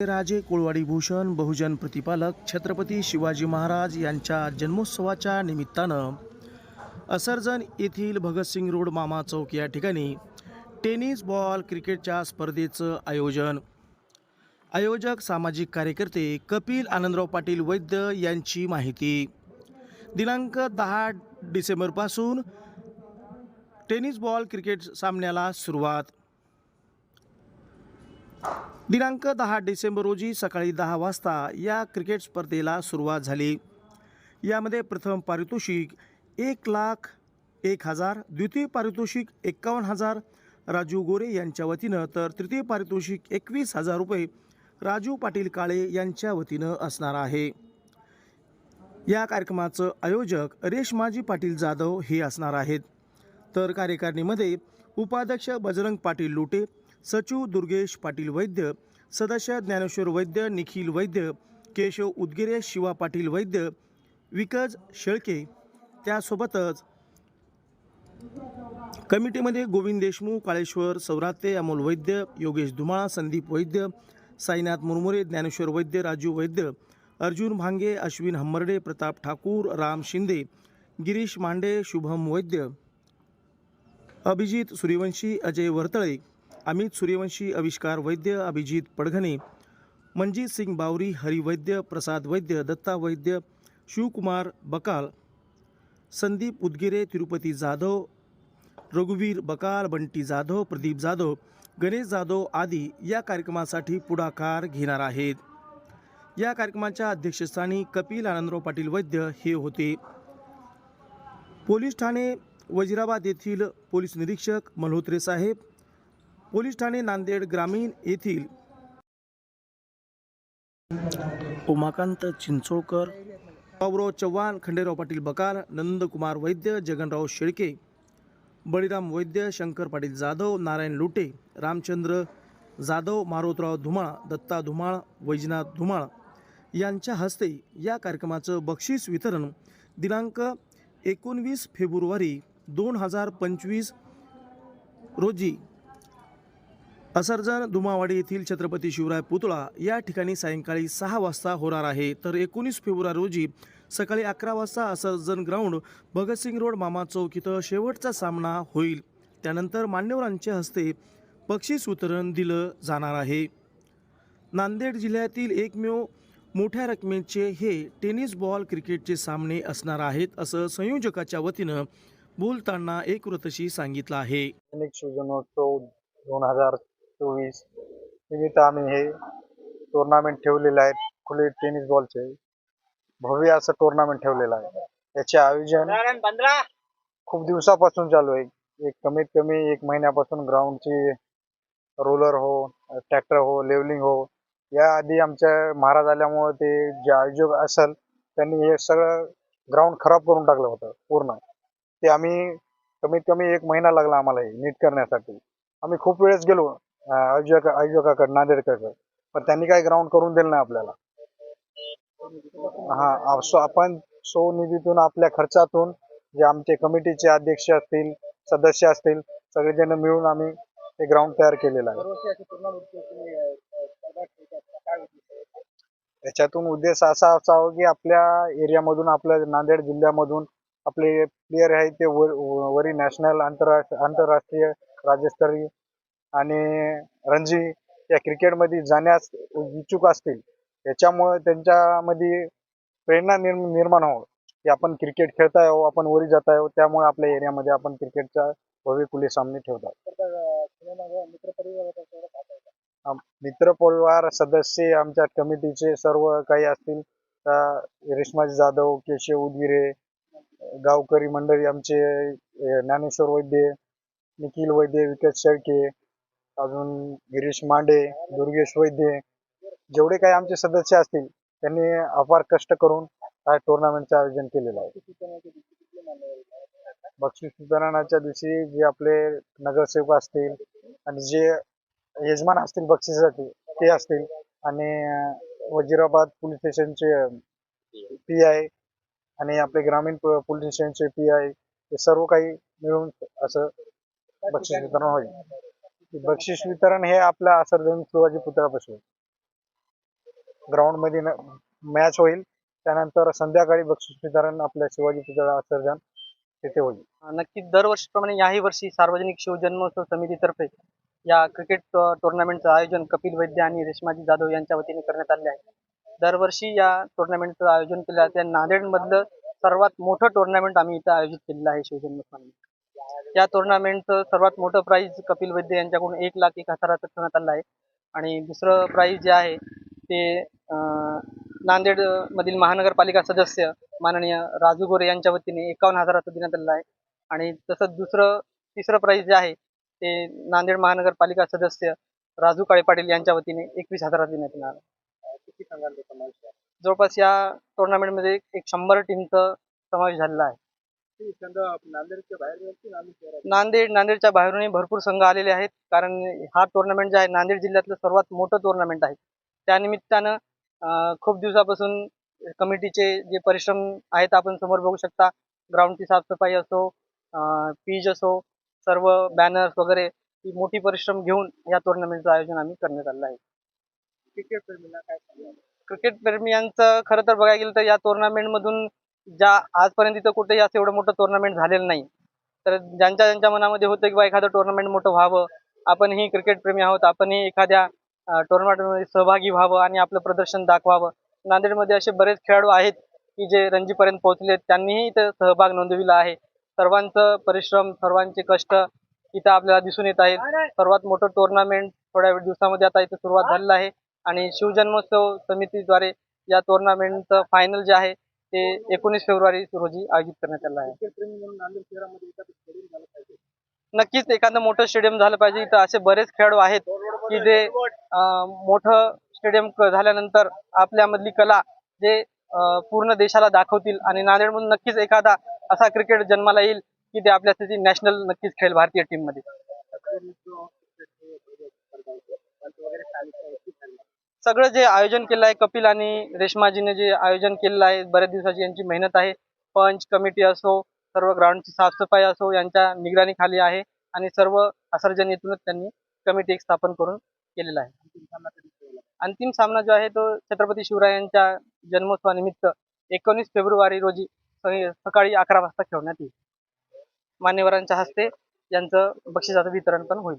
राजे कोळवाडी भूषण बहुजन प्रतिपालक छत्रपती शिवाजी महाराज यांच्या जन्मोत्सवाच्या निमित्तानं असरजन येथील भगतसिंग रोड मामा चौक या ठिकाणी टेनिस बॉल क्रिकेटच्या स्पर्धेचं आयोजन. आयोजक सामाजिक कार्यकर्ते कपिल आनंदराव पाटील वैद्य यांची माहिती. दिनांक दहा डिसेंबरपासून टेनिस बॉल क्रिकेट सामन्याला सुरुवात. दिनांक दहा डिसेंबर रोजी सकाळी दहा वाजता या क्रिकेट स्पर्धेला सुरुवात झाली. यामध्ये प्रथम पारितोषिक एक लाख एक हजार द्वितीय पारितोषिक एक्कावन्न हजार राजू गोरे यांच्या वतीनं तर तृतीय पारितोषिक एकवीस हजार रुपये राजू पाटील काळे यांच्या वतीनं असणार आहे. या कार्यक्रमाचं आयोजक रेशमाजी पाटील जाधव हे असणार आहेत. तर कार्यकारिणीमध्ये उपाध्यक्ष बजरंग पाटील लुटे सचिव दुर्गेश पाटील वैद्य सदस्य ज्ञानेश्वर वैद्य निखिल वैद्य केशव उदगिरे शिवा पाटील वैद्य विकज शेळके त्यासोबतच कमिटीमध्ये गोविंद देशमुख काळेश्वर सौराते अमोल वैद्य योगेश धुमाळा संदीप वैद्य साईनाथ मुरमुरे ज्ञानेश्वर वैद्य राजू वैद्य अर्जुन भांगे अश्विन हंबर्डे प्रताप ठाकूर राम शिंदे गिरीश मांडे शुभम वैद्य अभिजित सूर्यवंशी अजय वर्तळे अमित सूर्यवंशी आविष्कार वैद्य अभिजित पडघणे मनजित सिंग बावरी हरिवैद्य प्रसाद वैद्य दत्ता वैद्य शिवकुमार बकाल संदीप उदगिरे तिरुपती जाधव रघुवीर बकाल बंटी जाधव प्रदीप जाधव गणेश जाधव आदी या कार्यक्रमासाठी पुढाकार घेणार आहेत. या कार्यक्रमाच्या अध्यक्षस्थानी कपिल आनंदराव पाटील वैद्य हे होते. पोलीस ठाणे वजिराबाद येथील पोलीस निरीक्षक मल्होत्रे साहेब पोलीस ठाणे नांदेड ग्रामीण येथील उमाकांत चिंचोळकर बाबुराव चव्हाण खंडेराव पाटील बकार नंदकुमार वैद्य जगनराव शेळके बळीराम वैद्य शंकर पाटील जाधव नारायण लुटे रामचंद्र जाधव मारोतराव धुमाळ दत्ता धुमाळ वैजनाथ धुमाळ यांच्या हस्ते या कार्यक्रमाचं बक्षीस वितरण दिनांक एकोणवीस फेब्रुवारी दोन हजार पंचवीस रोजी असर्जन धुमावाडी येथील छत्रपती शिवराय पुतळा या ठिकाणी सायंकाळी सहा वाजता होणार आहे. तर एकोणीस फेब्रुवारी रोजी सकाळी अकरा वाजता असर्जन ग्राउंड भगतसिंग रोड मामा चौक इथं शेवटचा सामना होईल. त्यानंतर मान्यवरांच्या हस्ते बक्षीस वितरण दिलं जाणार आहे. नांदेड जिल्ह्यातील एकमेव मोठ्या रकमेचे हे टेनिस बॉल क्रिकेटचे सामने असणार आहेत असं संयोजकाच्या वतीनं बोलताना एक वृत्तशी सांगितलं आहे. अनेक दोन हजार चोवीस. निमित्त आम्ही हे टुर्नामेंट ठेवलेलं आहे खुले टेनिस बॉलचे भव्य असं टुर्नामेंट ठेवलेलं आहे. याचे आयोजन खूप दिवसापासून चालू आहे. एक कमीत कमी एक महिन्यापासून ग्राउंडची रोलर हो ट्रॅक्टर हो लेवलिंग हो या आधी आमच्या महाराज आल्यामुळे ते जे आयोजक असेल त्यांनी हे सगळं ग्राउंड खराब करून टाकलं होतं पूर्ण. ते आम्ही कमीत कमी एक महिना लागला आम्हाला हे नीट करण्यासाठी. आम्ही खूप वेळेस गेलो. अं, आयोजक आयोजकाकडे नांदेडकडे पण त्यांनी काही ग्राउंड करून दिलं नाही आपल्याला. हा सो आपण सो निधीतून आपल्या खर्चातून जे आमचे कमिटीचे अध्यक्ष असतील सदस्य असतील सगळेजण मिळून आम्ही ते ग्राउंड तयार केलेलं आहे. याच्यातून उद्देश असा असावा की आपल्या एरियामधून आपल्या नांदेड जिल्ह्यामधून आपले प्लेयर आहेत ते वर वरी नॅशनल आंतरराष्ट्रीय आंतरराष्ट्रीय राज्यस्तरीय आणि रणजी या क्रिकेटमध्ये जाण्यास इच्छुक असतील याच्यामुळे त्यांच्यामध्ये प्रेरणा निर्म निर्माण हो की आपण क्रिकेट खेळता येऊ आपण वरी जाता येऊ हो, त्यामुळे आपल्या एरियामध्ये आपण क्रिकेटचा भव्य खुले सामने ठेवतात. मित्रपरिवार मित्र परिवार सदस्य आमच्या कमिटीचे सर्व काही असतील त्या जाधव केशव उदगिरे गावकरी मंडळी आमचे ज्ञानेश्वर वैद्य निखिल वैद्य विकास शेळके अजून गिरीश मांडे दुर्गेश वैद्य जेवढे काही आमचे सदस्य असतील त्यांनी अपार कष्ट करून हा टुर्नामेंटचं आयोजन केलेलं आहे. बक्षीस वितरणाच्या दिवशी जे आपले नगरसेवक असतील आणि जे यजमान असतील बक्षिसासाठी ते असतील आणि अं, वजिराबाद पोलीस स्टेशनचे पी आय आणि आपले ग्रामीण पोलीस स्टेशनचे पी आय हे सर्व काही मिळून असं बक्षीस वितरण होईल. बक्षीस वितरण हे आपल्या असरजन शिवाजी पुतळ्यापासून. ग्राउंडमध्ये मॅच होईल. त्यानंतर संध्याकाळी बक्षीस वितरण आपल्या शिवाजी पुतळा सर्जन तिथे होईल. नक्कीच दरवर्षीप्रमाणे याही वर्षी सार्वजनिक शिवजन्मोत्सव समितीतर्फे या क्रिकेट टुर्नामेंटचं आयोजन कपिल वैद्य आणि रेश्माजी जाधव यांच्या वतीने करण्यात आले आहे. दरवर्षी या टुर्नामेंटचं आयोजन केलं जाते नांदेडमधलं सर्वात मोठं टुर्नामेंट आम्ही इथं आयोजित केलेलं आहे शिवजन्मोत्सवामध्ये या टुर्नामेंटचं सर्वात मोठं प्राईज कपिल वैद्य यांच्याकडून एक लाख एक हजाराचं ठेवण्यात आलं आहे. आणि दुसरं प्राईज जे आहे ते अं, नांदेड मधील महानगरपालिका सदस्य माननीय राजू गोरे यांच्या वतीने एकावन्न हजाराचं देण्यात आलेलं आहे. आणि तसंच दुसरं तिसरं प्राईज जे आहे ते नांदेड महानगरपालिका सदस्य राजू काळे पाटील यांच्या वतीने एकवीस हजारात देण्यात येणार. किती सांगाल जवळपास या टुर्नामेंटमध्ये एक शंभर टीमचा समावेश झालेला आहे. नांदेड नांदेडच्या बाहेरूनही भरपूर संघ आलेले आहेत. कारण हा टुर्नामेंट जे आहे नांदेड जिल्ह्यातलं सर्वात मोठं टुर्नामेंट आहे. त्यानिमित्तानं खूप दिवसापासून कमिटीचे जे परिश्रम आहेत आपण समोर बघू शकता. ग्राउंडची साफसफाई असो पीच असो सर्व बॅनर्स वगैरे ही मोठी परिश्रम घेऊन या टुर्नामेंटचं आयोजन आम्ही करण्यात आलेलं आहे. क्रिकेट प्रेमीला काय क्रिकेट प्रेमियांचं खरं तर बघायला गेलं तर या टुर्नामेंटमधून ज्या आजपर्यंत इथं कुठेही असं एवढं मोठं टुर्नामेंट झालेलं नाही. तर ज्यांच्या ज्यांच्या मनामध्ये होतं की बा एखादं टुर्नामेंट मोठं व्हावं आपणही क्रिकेटप्रेमी आहोत आपणही एखाद्या टुर्नामेंटमध्ये सहभागी व्हावं आणि आपलं प्रदर्शन दाखवावं. नांदेडमध्ये असे बरेच खेळाडू आहेत की जे रणजीपर्यंत पोहोचले त्यांनीही इथं सहभाग नोंदविला आहे. सर्वांचं परिश्रम सर्वांचे कष्ट इथं आपल्याला दिसून येत आहेत. सर्वात मोठं टुर्नामेंट थोड्या वेळ दिवसामध्ये आता इथं सुरुवात झालेलं आहे. आणि शिवजन्मोत्सव समितीद्वारे या टुर्नामेंटचं फायनल जे आहे ते एकोणीस फेब्रुवारी रोजी आयोजित करण्यात आलं आहे नक्कीच एखादं मोठं स्टेडियम झालं पाहिजे इथं असे बरेच खेळाडू आहेत की जे मोठं स्टेडियम झाल्यानंतर आपल्यामधली कला जे पूर्ण देशाला दाखवतील आणि नांदेडमधून नक्कीच एखादा असा क्रिकेट जन्माला येईल की ते आपल्यासाठी नॅशनल नक्कीच खेळ भारतीय टीममध्ये सगळं जे आयोजन केलं आहे कपिल आणि रेश्माजीने जे आयोजन केलेलं आहे बऱ्याच दिवसाची यांची मेहनत आहे. पंच कमिटी असो सर्व ग्राउंडची साफसफाई असो यांच्या निगराणीखाली आहे आणि सर्व असर्जन येथूनच त्यांनी कमिटी एक स्थापन करून केलेला आहे. अंतिम सामना जो आहे तो छत्रपती शिवरायांच्या जन्मोत्सवानिमित्त एकोणीस फेब्रुवारी रोजी सकाळी अकरा वाजता खेळण्यात येईल. मान्यवरांच्या हस्ते यांचं बक्षिसाचं वितरण पण होईल